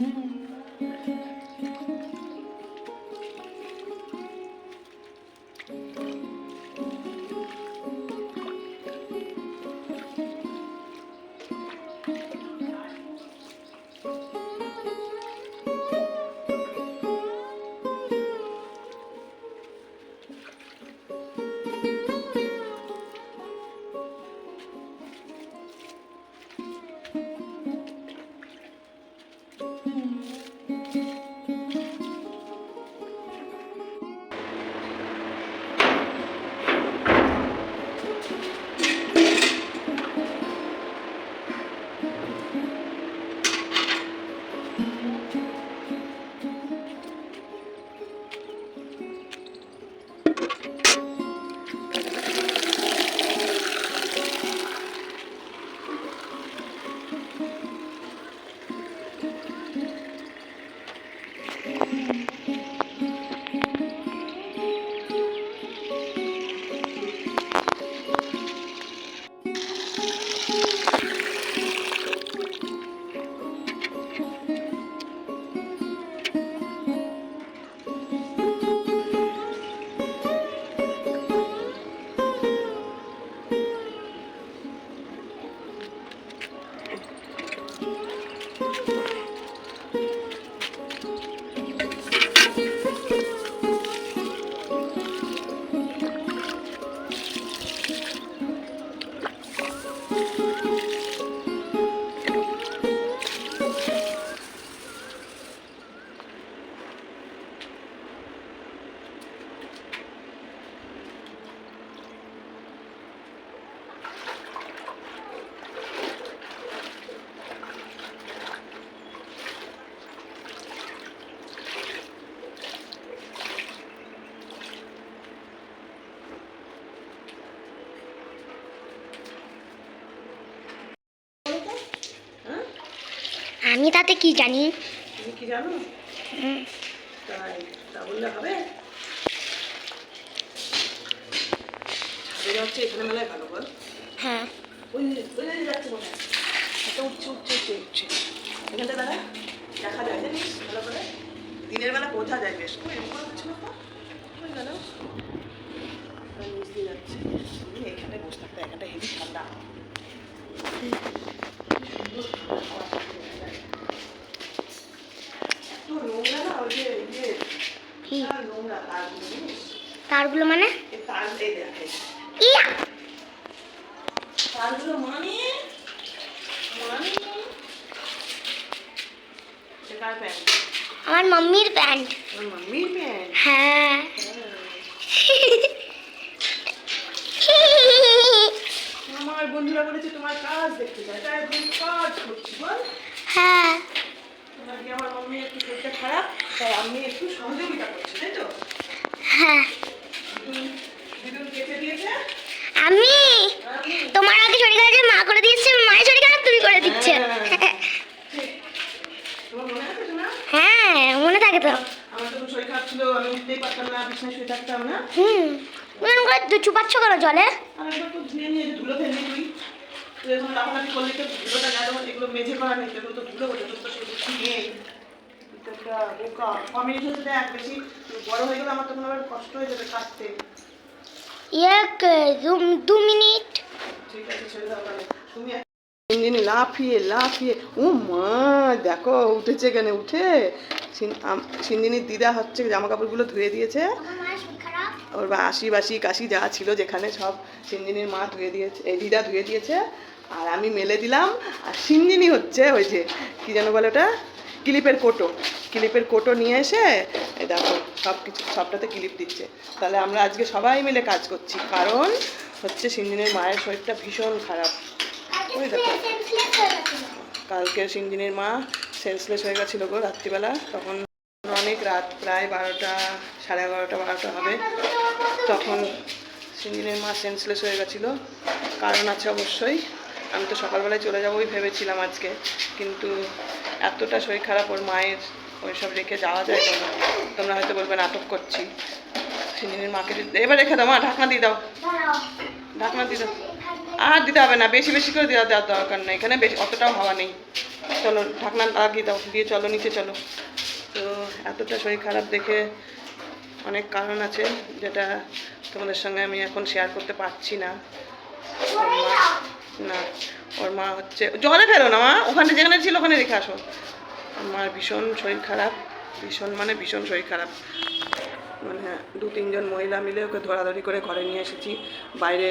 Mm-hmm. আমি তাতে কি জানি? তুমি কি জানো? তাই তা বললে হবে। যাচ্ছে এখানে মেলায় ভালো বল। হ্যাঁ। ওই ওই যাচ্ছে মনে হয়। এটা উঠছে উঠছে উঠছে উঠছে। এখানটা দাঁড়া দেখা যায় জানিস? ভালো করে। দিনের বেলা বোঝা যায় বেশ। ওই এরকম করে না গেল। নিচ দিয়ে যাচ্ছে। এখানটায় বসে থাকতে এখানটা হেভি ঠান্ডা এত নোংরা না ওই যে ইয়ে কি আর নোংরা তারগুলো মানে? ইয়া! তারগুলো মানে? মানে? প্যান্ট? আমার মাম্মির প্যান্ট। মাম্মির প্যান্ট? হ্যাঁ। আমার বন্ধুরা বলেছে তোমার কাজ দেখতে চায় তাই কাজ করছি বল। হ্যাঁ। আজকে আমার মাম্মি একটু শরীরটা খারাপ তাই আমি একটু সহযোগিতা করছি তাই তো? হ্যাঁ। দিয়েছে? আমি? তোমার আগে শরীর খারাপ মা করে দিচ্ছে মায়ের শরীর খারাপ তুমি করে দিচ্ছে। হ্যাঁ। মনে আছে শোনা হ্যাঁ মনে থাকে তো। হুম। চুপাচ্ছ কেন জলে? ধুলো ফেললি তুই লাফালাফি করলে ধুলোটা গেল এগুলো মেঝে করা নেই এগুলো তো ধুলো ওঠে তো সেগুলো নেই? একটা বোকা। ছ হচ্ছে দেখ বেশি বড় হয়ে গেলে আমার তখন আবার কষ্ট হয়ে যাবে কাটতে। এক দু মিনিট। ঠিক আছে ছেড়ে দাও তুমি ইঞ্জিনি লাফিয়ে লাফিয়ে ও মা দেখো উঠেছে কেন উঠে। সিন- সিন্দিনীর দিদা হচ্ছে জামা কাপড়গুলো ধুয়ে দিয়েছে। আমার মায়ের শরীর খারাপ। ওর বাসি বাসি কাশি যা ছিল যেখানে সব সিঞ্জিনির মা ধুয়ে দিয়েছে এই দিদা ধুয়ে দিয়েছে। আর আমি মেলে দিলাম, আর সিঞ্জিনি হচ্ছে ওই যে, কী যেন বলে ওটা? ক্লিপের কোটো। ক্লিপের কোটো নিয়ে এসে দেখো সব কিছু সবটাতে ক্লিপ দিচ্ছে। তাহলে আমরা আজকে সবাই মিলে কাজ করছি। কারণ হচ্ছে সিঞ্জিনির মায়ের শরীরটা ভীষণ খারাপ। দেখো। কালকে সিঞ্জিনির মা সেন্সলেস হয়ে গেছিল গো রাত্রিবেলা। তখন অনেক রাত, প্রায় বারোটা, সাড়ে এগারোটা, বারোটা হবে। তখন সিঞ্জিনের মা সেন্সলেস হয়ে গেছিল। কারণ আছে অবশ্যই আমি তো সকালবেলায় চলে যাবোই ভেবেছিলাম আজকে, কিন্তু এতটা শরীর খারাপ ওর মায়ের ওইসব রেখে যাওয়া যায় তোমরা তোমরা হয়তো বলবে, নাটক করছি। সিঞ্জিনের মাকে এবার রেখে দাও, মা, ঢাকনা দিয়ে দাও। ঢাকনা দিয়ে দাও। আর দিতে হবে না, বেশি বেশি করে দেওয়া দেওয়ার দরকার নেই। এখানে বেশি অতটাও হাওয়া নেই। চলো, ঢাকনা লাগিয়ে দাও। দিয়ে চলো, নিচে চলো। তো এতটা শরীর খারাপ দেখে অনেক কারণ আছে, যেটা তোমাদের সঙ্গে আমি এখন শেয়ার করতে পারছি না। না, ওর মা হচ্ছে, জলে ফেলো না মা, ওখানে যেখানে ছিল ওখানে রেখে আসো। ওর মার ভীষণ শরীর খারাপ, ভীষণ মানে ভীষণ শরীর খারাপ। মানে দু, তিনজন মহিলা মিলে ওকে ধরাধরি করে ঘরে নিয়ে এসেছি, বাইরে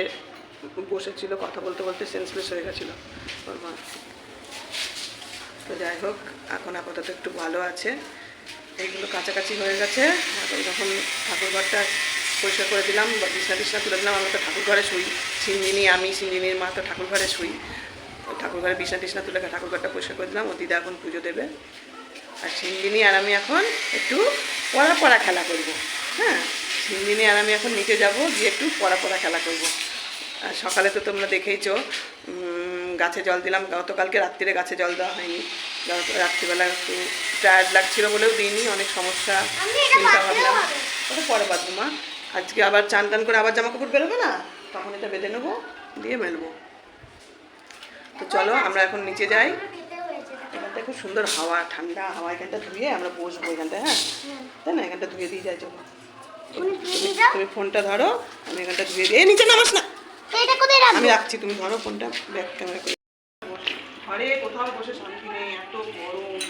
বসেছিল, কথা বলতে বলতে সেন্সলেস হয়ে গেছিল ওর মা। তো যাই হোক, এখন আপাতত একটু ভালো আছে। এইগুলো কাছাকাছি হয়ে গেছে, এখন যখন ঠাকুর ঘরটা পরিষ্কার করে দিলাম বা বিছনা টিছনা তুলে দিলাম আমরা তো ঠাকুর ঘরে শুই। সিঞ্জিনি আমি সিঞ্জিনির মা তো ঠাকুর ঘরে শুই। ঠাকুর ঘরে বিছনা টিছনা তুলে ঠাকুর ঘরটা পরিষ্কার করে দিলাম ও দিদা এখন পুজো দেবে। আর সিঞ্জিনি আর আমি এখন একটু পড়া পড়া খেলা করব। হ্যাঁ সিঞ্জিনি আর আমি এখন নিচে যাব গিয়ে একটু পড়া পড়া খেলা করব। আর সকালে তো তোমরা দেখেইছো গাছে জল দিলাম গতকালকে রাত্রিরে গাছে জল দেওয়া হয়নি। রাত্রিবেলা একটু টায়ার্ড লাগছিল বলেও দিইনি অনেক সমস্যা চিন্তা ভাবলাম হবে। ওটা পরে বাঁধবো মা। আজকে আবার চান টান করে আবার জামা কাপড় বেরোবে না? তখন এটা বেঁধে নেব দিয়ে মেলবো। তো চলো আমরা এখন নিচে যাই। এখানটা খুব সুন্দর হাওয়া ঠান্ডা হাওয়া এখানটা ধুয়ে আমরা বসবো এখানটা হ্যাঁ? তাই না? এখানটা ধুয়ে দিয়ে যাই চলো। তুমি ফোনটা ধরো আমি এখানটা ধুয়ে দিয়ে নিচে নামাস না! আমি রাখছি তুমি ধরো ফোনটা ব্যাক ক্যামেরা করে। ঘরে কোথাও বসে শান্তি নেই এত গরম।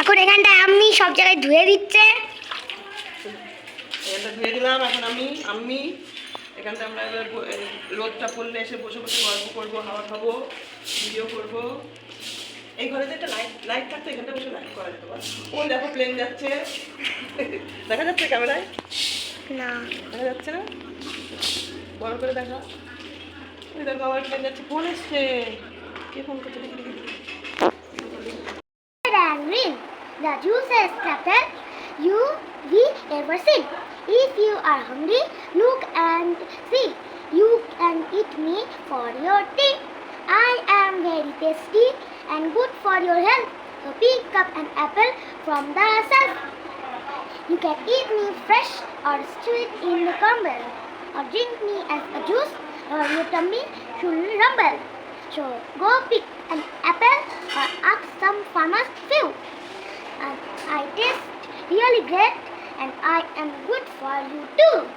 এখন এখানটায় আমি সব জায়গায় ধুয়ে দিচ্ছে। এখানটা ধুয়ে দিলাম এখন আমি আমি এখানটা আমরা এবার রোদটা পড়লে এসে বসে বসে গল্প করব হাওয়া খাব ভিডিও করব। এই ঘরে একটা লাইট লাইট থাকতো এখানটা বসে লাইট করা যেত। ওই দেখো প্লেন যাচ্ছে? দেখা যাচ্ছে ক্যামেরায়? না। দেখা যাচ্ছে না? বড় করে দেখা। ওই দেখো আবার প্লেন যাচ্ছে ফোন এসছে? কে ফোন করছে? দেখি দেখি the juiciest apple you we ever seen. If you are hungry, look and see. You can eat me for your tea. I am very tasty and good for your health. So pick up an apple from the shelf. You can eat me fresh or sweet in the crumble, or drink me as a juice, or your tummy should rumble. So go pick an apple or ask some farmers few. And I taste really great, and I am good for you too.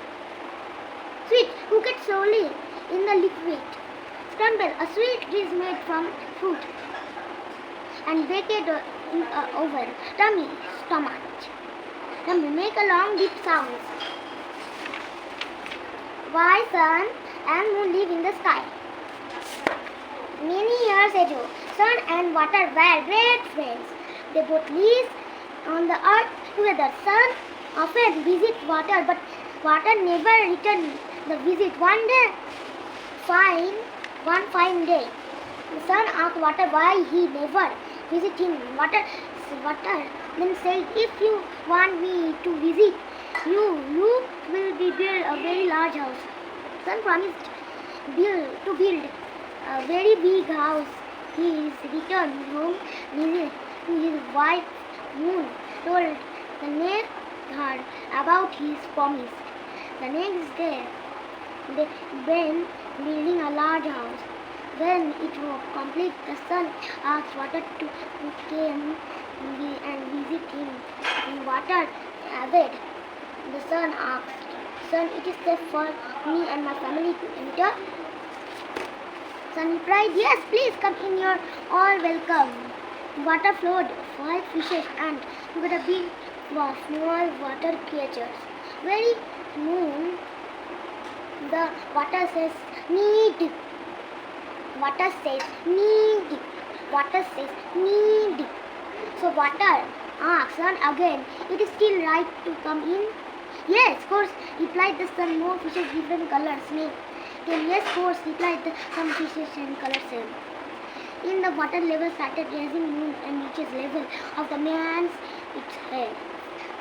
Sweet, cook it slowly in the liquid. Scramble, a sweet is made from fruit and bake it in a oven. Tummy, stomach. Tummy, make a long deep sound. Why sun and moon live in the sky? Many years ago, sun and water were great friends. They both lived on the earth together. Sun often visit water, but water never return the visit. One day, fine, one fine day, the sun asked water why he never visit him. Water, water then said, if you want me to visit you, you will be build a very large house. Sun promised build to build a very big house. He is returned home to his wife Moon told the next her about his promise. The next day they began building a large house. When it was complete, the son asked water to come and visit him. And water obeyed. The son asked, Son, it is safe for me and my family to enter? Son replied, Yes, please come in, you're all welcome. Water flowed, five fishes and with a big was small water creatures. Very soon the water says, Need. Water says, Need. Water says, Need. So water asks sun again, It is still right to come in? Yes, of course, replied the sun. More fishes, different colors, name. Then yes, of course, replied the some fishes and colors same. In the water level started rising moon and reaches level of the man's its head.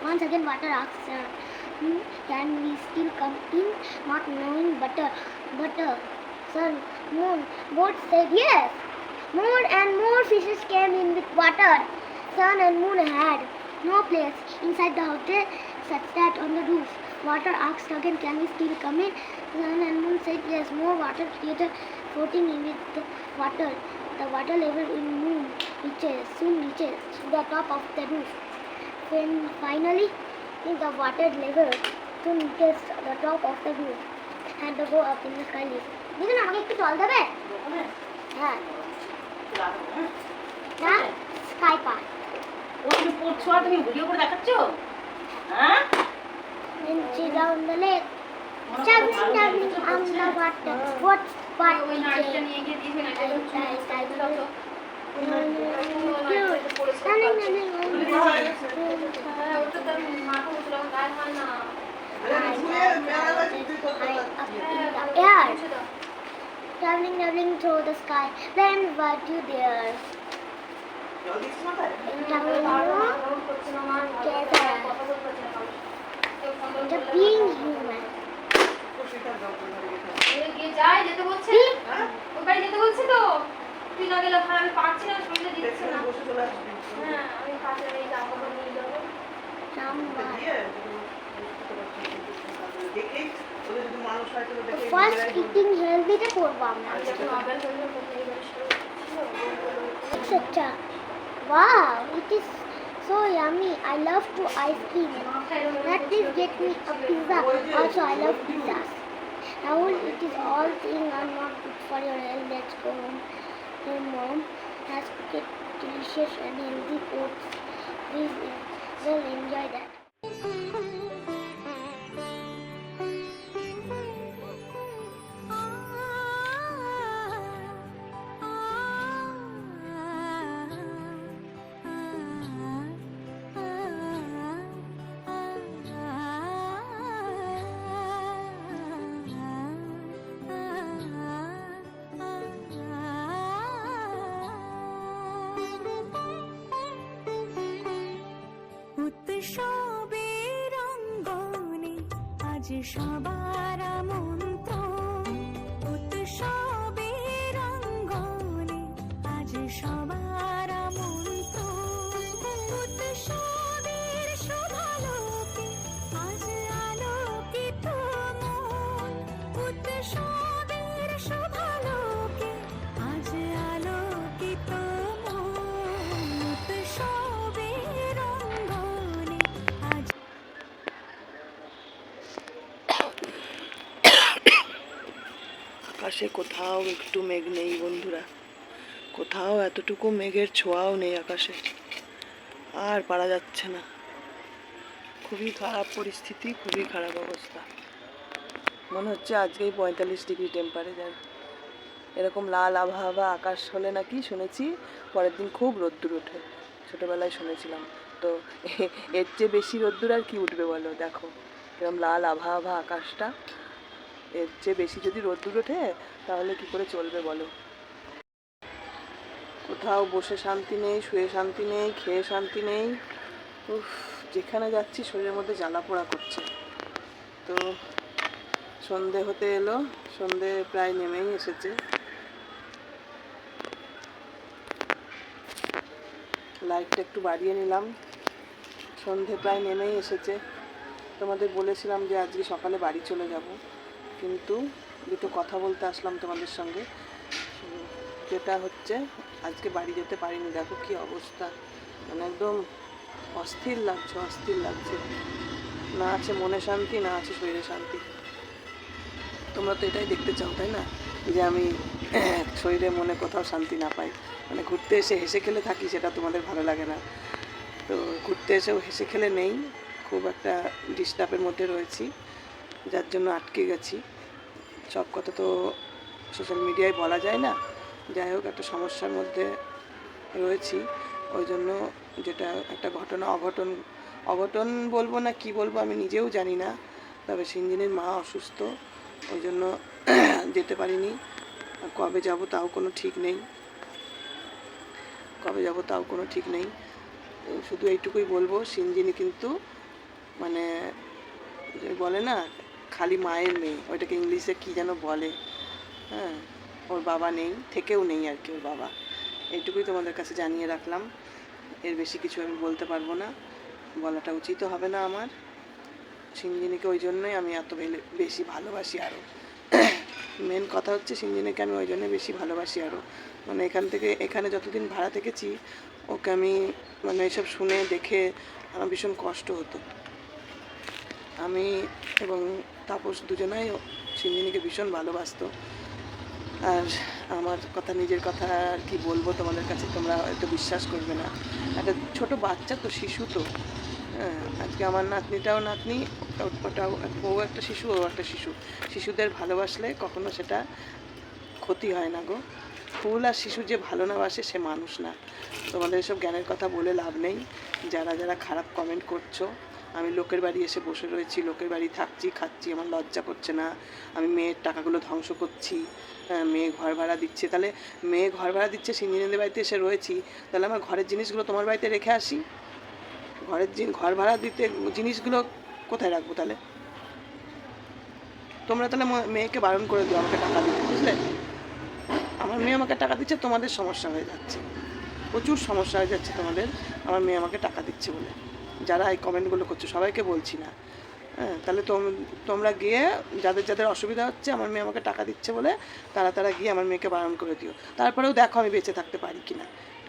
Once again water asks, uh, hmm, can we still come in? Not knowing butter, butter, sun, moon. Both said yes. More and more fishes came in with water. Sun and moon had no place inside the hotel sat that on the roof water asked again, can we still come in? Sun and moon said yes, more water created floating in with the water. The water level in moon reaches, soon reaches the top of the roof. When finally the water level soon reaches the top of the roof and to go up in the sky lift. দেখুন আমাকে একটু জল দেবে হ্যাঁ না sky park ও তুমি পড়ছো আর তুমি ভিডিও করে দেখাচ্ছ হ্যাঁ Then she down the lake. Traveling, traveling on the water. What, what ওই নারীটা নিয়ে গিয়ে দিয়েছে না হ্যাঁ, হয় Yeah, traveling, traveling through the sky. Then what you there? the being human. যাই যেতে হ্যাঁ? তুই না গেলে আমি পারছি না শরীরে দিচ্ছে না। হ্যাঁ আমি এই জামা কাপড় নিয়ে যাব হয় করব আমরা হয়ে. Wow, it is so yummy. I love to ice cream. That please get me a pizza. Also, I love pizzas. It is all things are not good for your health. Let's go home. Your mom has cooked delicious and healthy foods. Please, uh, will enjoy that. আজ সবার আকাশে কোথাও একটু মেঘ নেই, বন্ধুরা। কোথাও এতটুকু মেঘের ছোঁয়াও নেই আকাশে। আর পারা যাচ্ছে না। খুবই খারাপ পরিস্থিতি, খুবই খারাপ অবস্থা। মনে হচ্ছে আজকেই পঁয়তাল্লিশ ডিগ্রি টেম্পারেচার এরকম লাল আবহাওয়া আকাশ হলে নাকি শুনেছি পরের দিন খুব রোদ্দুর ওঠে। ছোটোবেলায় শুনেছিলাম। তো এর চেয়ে বেশি রোদ্দুর আর কি উঠবে বলো? দেখো এরকম লাল আবহাওয়া আকাশটা। এর চেয়ে বেশি যদি রোদ্দুর ওঠে, তাহলে কি করে চলবে বলো? কোথাও বসে শান্তি নেই, শুয়ে শান্তি নেই, খেয়ে শান্তি নেই। উফ, যেখানে যাচ্ছি শরীরের মধ্যে জ্বালা পোড়া করছে। তো সন্ধে হতে এলো, সন্ধে প্রায় নেমেই এসেছে। লাইটটা একটু বাড়িয়ে নিলাম। সন্ধে প্রায় নেমেই এসেছে। তোমাদের বলেছিলাম যে আজকে সকালে বাড়ি চলে যাব। কিন্তু দুটো কথা বলতে আসলাম তোমাদের সঙ্গে। যেটা হচ্ছে, আজকে বাড়ি যেতে পারিনি, দেখো কি অবস্থা। মানে একদম অস্থির লাগছে অস্থির লাগছে। না আছে মনে শান্তি, না আছে শরীরে শান্তি। তোমরা তো এটাই দেখতে চাও, তাই না? যে আমি শরীরে মনে কোথাও শান্তি না পাই। মানে ঘুরতে এসে হেসে খেলে থাকি, সেটা তোমাদের ভালো লাগে না। তো ঘুরতে এসেও হেসে খেলে নেই। খুব একটা ডিস্টার্বের মধ্যে রয়েছি। যার জন্য আটকে গেছি। সব কথা তো সোশ্যাল মিডিয়ায় বলা যায় না। যাই হোক, একটা সমস্যার মধ্যে রয়েছি। ওই জন্য যেটা একটা ঘটনা অঘটন অঘটন বলব না, কি বলব আমি নিজেও জানি না। তবে সিঞ্জিনের মা অসুস্থ, ওই জন্য যেতে পারিনি। কবে যাব তাও কোনো ঠিক নেই। কবে যাব তাও কোনো ঠিক নেই। শুধু এইটুকুই বলব সিঞ্জিনি কিন্তু মানে বলে না খালি মায়ের মেয়ে, ওইটাকে ইংলিশে কি যেন বলে হ্যাঁ ওর বাবা নেই, থেকেও নেই আর কি ওর বাবা। এইটুকুই তোমাদের কাছে জানিয়ে রাখলাম। এর বেশি কিছু আমি বলতে পারব না। বলাটা উচিতও হবে না আমার। সিঞ্জিনিকে ওই জন্যই আমি এত বেশি ভালোবাসি আরও। মেন কথা হচ্ছে সিঞ্জিনিকে আমি ওই জন্য বেশি ভালোবাসি আরও। মানে এখান থেকে এখানে যতদিন ভাড়া থেকেছি, ওকে আমি মানে এসব শুনে, দেখে আমার ভীষণ কষ্ট হতো। আমি এবং তাপস দুজনাই সিঞ্জিনিকে ভীষণ ভালোবাসত। আর আমার কথা, নিজের কথা আর কি বলব তোমাদের কাছে, তোমরা হয়তো বিশ্বাস করবে না। একটা ছোট বাচ্চা তো, শিশু তো। হ্যাঁ আজকে আমার নাতনিটাও নাতনি, ওটাও ও একটা শিশু, ও একটা শিশু। শিশুদের ভালোবাসলে কখনো সেটা ক্ষতি হয় না গো। ফুল আর শিশু যে ভালো না বাসে, সে মানুষ না। তোমাদের এসব জ্ঞানের কথা বলে লাভ নেই। যারা যারা খারাপ কমেন্ট করছ আমি লোকের বাড়ি এসে বসে রয়েছি, লোকের বাড়ি থাকছি, খাচ্ছি, আমার লজ্জা করছে না। আমি মেয়ের টাকাগুলো ধ্বংস করছি মেয়ে ঘর ভাড়া দিচ্ছে। তাহলে মেয়ে ঘর ভাড়া দিচ্ছে সিঞ্জিনীদের বাড়িতে এসে রয়েছি। তাহলে আমার ঘরের জিনিসগুলো তোমার বাড়িতে রেখে আসি? ঘরের ঘর ভাড়া দিতে জিনিসগুলো কোথায় রাখব তাহলে? তোমরা তাহলে মেয়েকে বারণ করে দিও, আমাকে টাকা দিতে, বুঝলে? আমার মেয়ে আমাকে টাকা দিচ্ছে, তোমাদের সমস্যা হয়ে যাচ্ছে। প্রচুর সমস্যা হয়ে যাচ্ছে তোমাদের। আমার মেয়ে আমাকে টাকা দিচ্ছে বলে। যারা এই কমেন্টগুলো করছ, সবাইকে বলছি না। হ্যাঁ তাহলে তোম- তোমরা গিয়ে যাদের যাদের অসুবিধা হচ্ছে, আমার মেয়ে আমাকে টাকা দিচ্ছে বলে, তারা তারা গিয়ে আমার মেয়েকে বারণ করে দিও। তারপরেও দেখো আমি বেঁচে থাকতে পারি কিনা।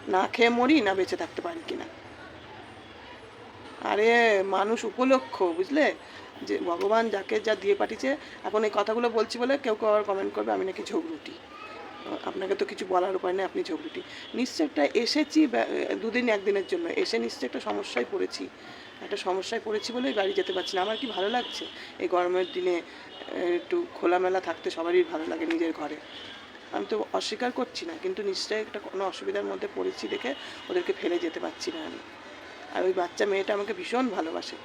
না না খেয়ে মরি, না বেঁচে থাকতে পারি কি না আরে, মানুষ উপলক্ষ, বুঝলে? যে ভগবান যাকে যা দিয়ে পাঠিয়েছে, এখন এই কথাগুলো বলছি বলে কেউ কেউ আবার কমেন্ট করবে, আমি নাকি ঝগড়ুটি আপনাকে তো কিছু বলার উপায় নেই, আপনি ঝগড়ুটি। নিশ্চয় একটা এসেছি দুদিন একদিনের জন্য, এসে নিশ্চয় একটা সমস্যায় পড়েছি। একটা সমস্যায় পড়েছি বলেই বাড়ি যেতে পারছি না। আমার কি ভালো লাগছে? এই গরমের দিনে একটু খোলামেলা থাকতে সবারই ভালো লাগে নিজের ঘরে। আমি তো অস্বীকার করছি না, কিন্তু নিশ্চয়ই একটা কোনো অসুবিধার মধ্যে পড়েছি দেখে ওদেরকে ফেলে যেতে পারছি না আমি। আর ওই বাচ্চা মেয়েটা আমাকে ভীষণ ভালোবাসে।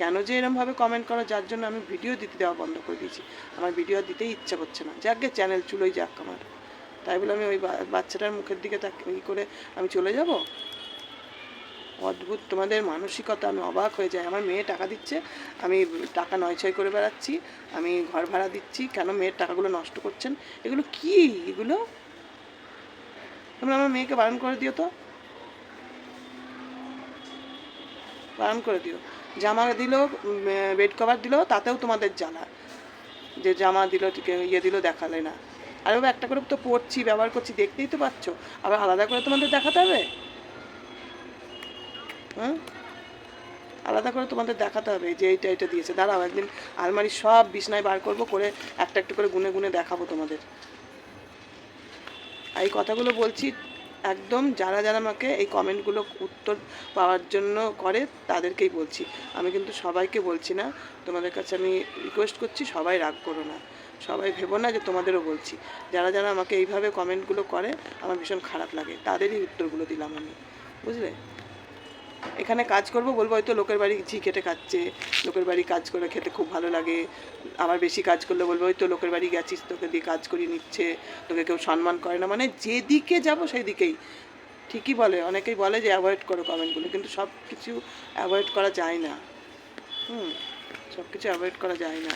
কেন যে এরমভাবে কমেন্ট করো, যার জন্য আমি ভিডিও দিতে দেওয়া বন্ধ করে দিয়েছি। আমার ভিডিও দিতেই ইচ্ছা করছে না। যাকে চ্যানেল চুলোই যাক আমার। তাই বলে আমি ওই বাচ্চাটার মুখের দিকে তাক, ই করে আমি চলে যাব। অদ্ভুত, তোমাদের মানসিকতা, আমি অবাক হয়ে যাই। আমার মেয়ে টাকা দিচ্ছে, আমি টাকা নয় ছয় করে বেড়াচ্ছি, আমি ঘর ভাড়া দিচ্ছি, কেন মেয়ের টাকাগুলো নষ্ট করছেন? এগুলো কি? এগুলো? তোমরা আমার মেয়েকে বারণ করে দিও তো। বারণ করে দিও। জামা দিল বেড কভার দিল, তাতেও তোমাদের জ্বালা। যে জামা দিল ইয়ে দিল, দেখালে না। আর এবার একটা করে তো পড়ছি, ব্যবহার করছি, দেখতেই তো পাচ্ছ। আবার আলাদা করে তোমাদের দেখাতে হবে? হ্যাঁ আলাদা করে তোমাদের দেখাতে হবে, যে এইটা এটা দিয়েছে। দাঁড়াও একদিন আলমারি সব বিছনায় বার করব, করে একটা একটু করে গুনে গুনে দেখাবো তোমাদের। এই কথাগুলো বলছি একদম যারা যারা আমাকে এই কমেন্টগুলো উত্তর পাওয়ার জন্য করে তাদেরকেই বলছি। আমি কিন্তু সবাইকে বলছি না, তোমাদের কাছে আমি রিকোয়েস্ট করছি সবাই রাগ করো না। সবাই ভেবো না যে তোমাদেরও বলছি। যারা যারা আমাকে এইভাবে কমেন্টগুলো করে, আমার ভীষণ খারাপ লাগে। তাদেরই উত্তরগুলো দিলাম আমি। বুঝলে? এখানে কাজ করব বলব, হয়তো লোকের বাড়ি ঝি কেটে খাচ্ছে, লোকের বাড়ি কাজ করে খেতে খুব ভালো লাগে, আবার বেশি কাজ করলে বলব, হয়তো লোকের বাড়ি গেছিস, তোকে দিয়ে কাজ করিয়ে নিচ্ছে, তোকে কেউ সম্মান করে না মানে যেদিকে যাব সেই দিকেই ঠিকই বলে, অনেকেই বলে যে অ্যাভয়েড করো কমেন্টগুলো কিন্তু সব কিছু অ্যাভয়েড করা যায় না। হুম সব কিছু অ্যাভয়েড করা যায় না।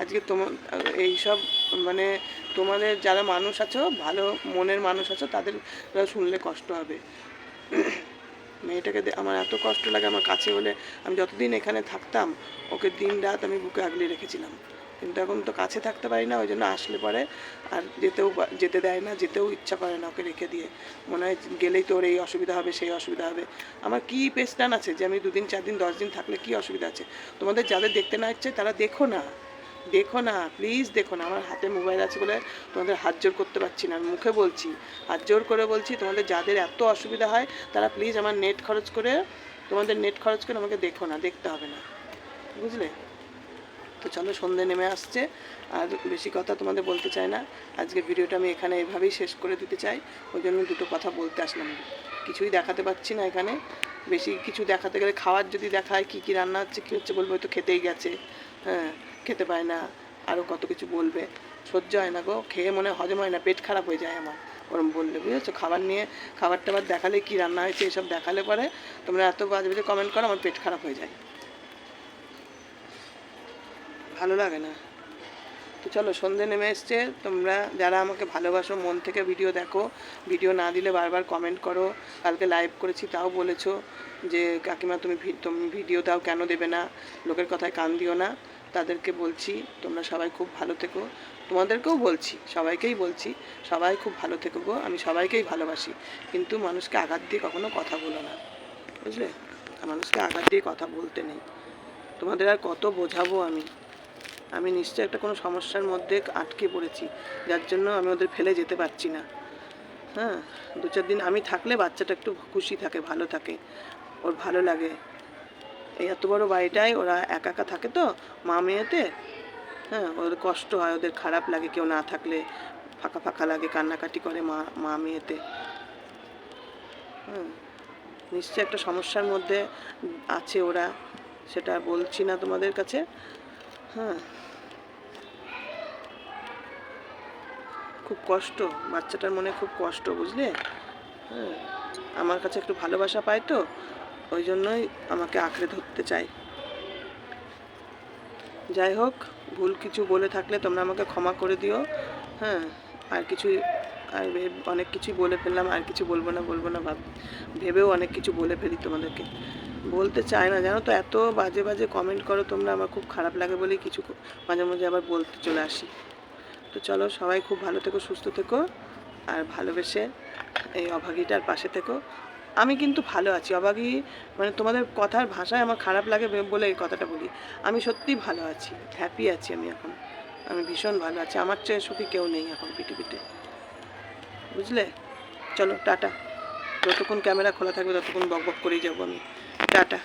আজকে তোমার এইসব মানে তোমাদের যারা মানুষ আছো, ভালো মনের মানুষ আছো, তাদের শুনলে কষ্ট হবে। মেয়েটাকে আমার এত কষ্ট লাগে আমার কাছে হলে। আমি যতদিন এখানে থাকতাম, ওকে দিন রাত আমি বুকে আগলে রেখেছিলাম। কিন্তু এখন তো কাছে থাকতে পারি না, ওই জন্য আসলে পরে আর যেতেও যেতে দেয় না, যেতেও ইচ্ছা করে না ওকে রেখে দিয়ে। মনে হয় গেলেই তোর এই অসুবিধা হবে, সেই অসুবিধা হবে। আমার কি পেস্টান আছে যে আমি দুদিন চার দিন দশ দিন থাকলে কি অসুবিধা আছে? তোমাদের যাদের দেখতে না ইচ্ছে তারা দেখো না। দেখো না প্লিজ দেখো না, আমার হাতে মোবাইল আছে বলে তোমাদের হাত জোর করতে পারছি না, আমি মুখে বলছি। হাত জোর করে বলছি, তোমাদের যাদের এত অসুবিধা হয়, তারা প্লিজ আমার নেট খরচ করে, তোমাদের নেট খরচ করে আমাকে দেখো না, দেখতে হবে না। বুঝলে? তো চলো সন্ধে নেমে আসছে। আর বেশি কথা তোমাদের বলতে চাই না। আজকে ভিডিওটা আমি এখানে এভাবেই শেষ করে দিতে চাই। ওই জন্য দুটো কথা বলতে আসলাম। কিছুই দেখাতে পাচ্ছি না এখানে। বেশি কিছু দেখাতে গেলে খাওয়ার যদি দেখায় কী কী রান্না হচ্ছে, কী হচ্ছে বলব, হয়তো খেতেই গেছে। হ্যাঁ খেতে পায় না। আরও কত কিছু বলবে। সহ্য হয় না গো। খেয়ে মনে হজম হয় না। পেট খারাপ হয়ে যায় আমার। ওরম বললে, বুঝেছ? খাবার নিয়ে খাবার টাবার দেখালে কী রান্না হয়েছে, এসব দেখালে পরে তোমরা এত বাজে বাজে কমেন্ট করো, আমার পেট খারাপ হয়ে যায়। ভালো লাগে না। তো চলো, সন্ধে নেমে এসছে। তোমরা যারা আমাকে ভালোবাসো, মন থেকে ভিডিও দেখো, ভিডিও না দিলে বারবার কমেন্ট করো। কালকে লাইভ করেছি, তাও বলেছ যে, কাকিমা, তুমি তুমি ভিডিও দাও, কেন দেবে না? লোকের কথায় কান দিও না। তাদেরকে বলছি, তোমরা সবাই খুব ভালো থেকো। তোমাদেরকেও বলছি, সবাইকেই বলছি, সবাই খুব ভালো থেকো গো, আমি সবাইকেই ভালোবাসি। কিন্তু মানুষকে আঘাত দিয়ে কখনো কথা বলো না, বুঝলে? মানুষকে আঘাত দিয়ে কথা বলতে নেই। তোমাদের আর কত বোঝাবো আমি? আমি নিশ্চয়ই একটা কোনো সমস্যার মধ্যে আটকে পড়েছি, যার জন্য আমি ওদের ফেলে যেতে পারছি না। হ্যাঁ দু চার দিন আমি থাকলে বাচ্চাটা একটু খুশি থাকে, ভালো থাকে, ওর ভালো লাগে। এই এত বড় বাড়িটায় ওরা একা একা থাকে তো, মা মেয়েতে হ্যাঁ ওদের কষ্ট হয়, ওদের খারাপ লাগে কেউ না থাকলে, ফাঁকা ফাঁকা লাগে, কান্নাকাটি করে মা মা মেয়েতে। হ্যাঁ নিশ্চয় একটা সমস্যার মধ্যে আছে ওরা, সেটা বলছি না তোমাদের কাছে। হ্যাঁ। খুব কষ্ট, বাচ্চাটার মনে খুব কষ্ট, বুঝলে? হ্যাঁ আমার কাছে একটু ভালোবাসা পায় তো, ওই জন্যই আমাকে আঁকড়ে ধরতে চায়। যাই হোক, ভুল কিছু বলে থাকলে তোমরা আমাকে ক্ষমা করে দিও হ্যাঁ আর কিছু, আর অনেক কিছুই বলে ফেললাম, আর কিছু বলব না বলব না, ভাব, ভেবেও অনেক কিছু বলে ফেলি তোমাদেরকে। বলতে চাই না। জানো তো, এত বাজে বাজে কমেন্ট করো, তোমরা আমার খুব খারাপ লাগে বলেই কিছু মাঝে মাঝে আবার বলতে চলে আসি। তো চলো, সবাই খুব ভালো থেকো, সুস্থ থেকো, আর ভালোবেসে এই অভাগীটার পাশে থেকো। আমি কিন্তু ভালো আছি। অভাগী মানে তোমাদের কথার ভাষায় আমার খারাপ লাগে বলে এই কথাটা বলি। আমি সত্যিই ভালো আছি হ্যাপি আছি আমি এখন। আমি ভীষণ ভালো আছি। আমার চেয়ে সুখী কেউ নেই এখন পৃথিবীতে। বুঝলে? চলো, টাটা। যতক্ষণ ক্যামেরা খোলা থাকবে, ততক্ষণ বক বক করেই যাব আমি। টাটা।